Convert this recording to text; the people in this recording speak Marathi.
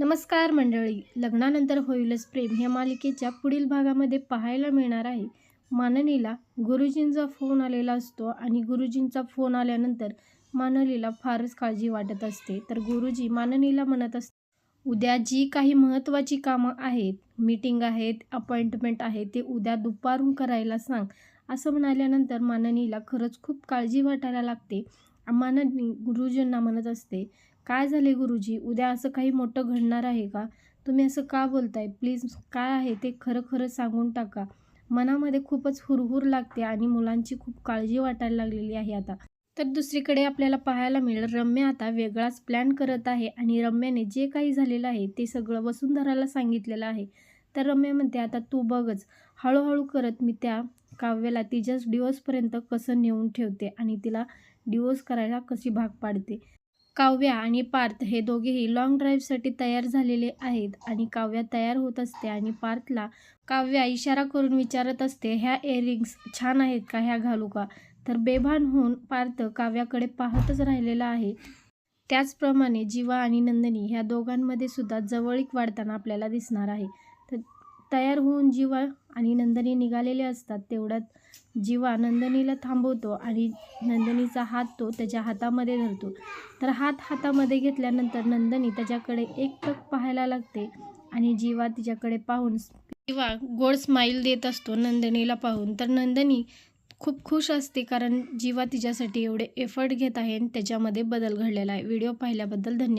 नमस्कार मंडळी. लग्नानंतर होईलच प्रेम ह्या मालिकेच्या पुढील भागामध्ये पाहायला मिळणार आहे. माननीला गुरुजींचा फोन आलेला असतो आणि गुरुजींचा फोन आल्यानंतर माननीला फारच काळजी वाटत असते. तर गुरुजी माननीला म्हणत असते उद्या जी काही महत्त्वाची कामं आहेत मीटिंग आहेत अपॉइंटमेंट आहे ते उद्या दुपारून करायला सांग. असं म्हणाल्यानंतर माननीला खरंच खूप काळजी वाटायला लागते. माननी गुरुजींना म्हणत असते काय झाले गुरुजी? उद्या असं काही मोठं घडणार आहे का? तुम्ही असं का बोलताय? प्लीज काय आहे ते खरं खरं सांगून टाका. मनामध्ये खूपच हुरहुर लागते आणि मुलांची खूप काळजी वाटायला लागलेली आहे आता. तर दुसरीकडे आपल्याला पाहायला मिळेल रम्या आता वेगळाच प्लॅन करत आहे आणि रम्याने जे काही झालेलं आहे ते सगळं वसुंधराला सांगितलेलं आहे. तर रम्या म्हणते आता तू बघच. हळूहळू करत मी त्या काव्याला तिच्याच डिवोर्सपर्यंत कसं नेऊन ठेवते आणि तिला डिवोर्स करायला कशी भाग पाडते. काव्या आणि पार्थ हे दोघेही लॉंग ड्राईव्हसाठी तयार झालेले आहेत आणि काव्या तयार होत असते आणि पार्थला काव्या इशारा करून विचारत असते ह्या इयरिंग्स छान आहेत का? ह्या घालू का? तर बेभान होऊन पार्थ काव्याकडे पाहतच राहिलेला आहे. त्याचप्रमाणे जीवा आणि नंदिनी ह्या दोघांमध्ये सुद्धा जवळीक वाढताना आपल्याला दिसणार आहे. तर तयार होऊन जीवा आणि नंदिनी निघालेले असतात. तेवढ्यात जीवा नंदनीला थांबवतो आणि नंदिनीचा हात तो त्याच्या हातामध्ये धरतो. तर हात हातामध्ये घेतल्यानंतर नंदिनी त्याच्याकडे एकटक पाहायला लागते आणि जीवा तिच्याकडे पाहून जीवा गोड स्माईल देत असतो नंदिनीला पाहून. तर नंदिनी खूप खुश असते कारण जीवा तिच्यासाठी एवढे एफर्ट घेत आहे आणि त्याच्यामध्ये बदल घडलेला आहे. व्हिडिओ पाहिल्याबद्दल धन्यवाद.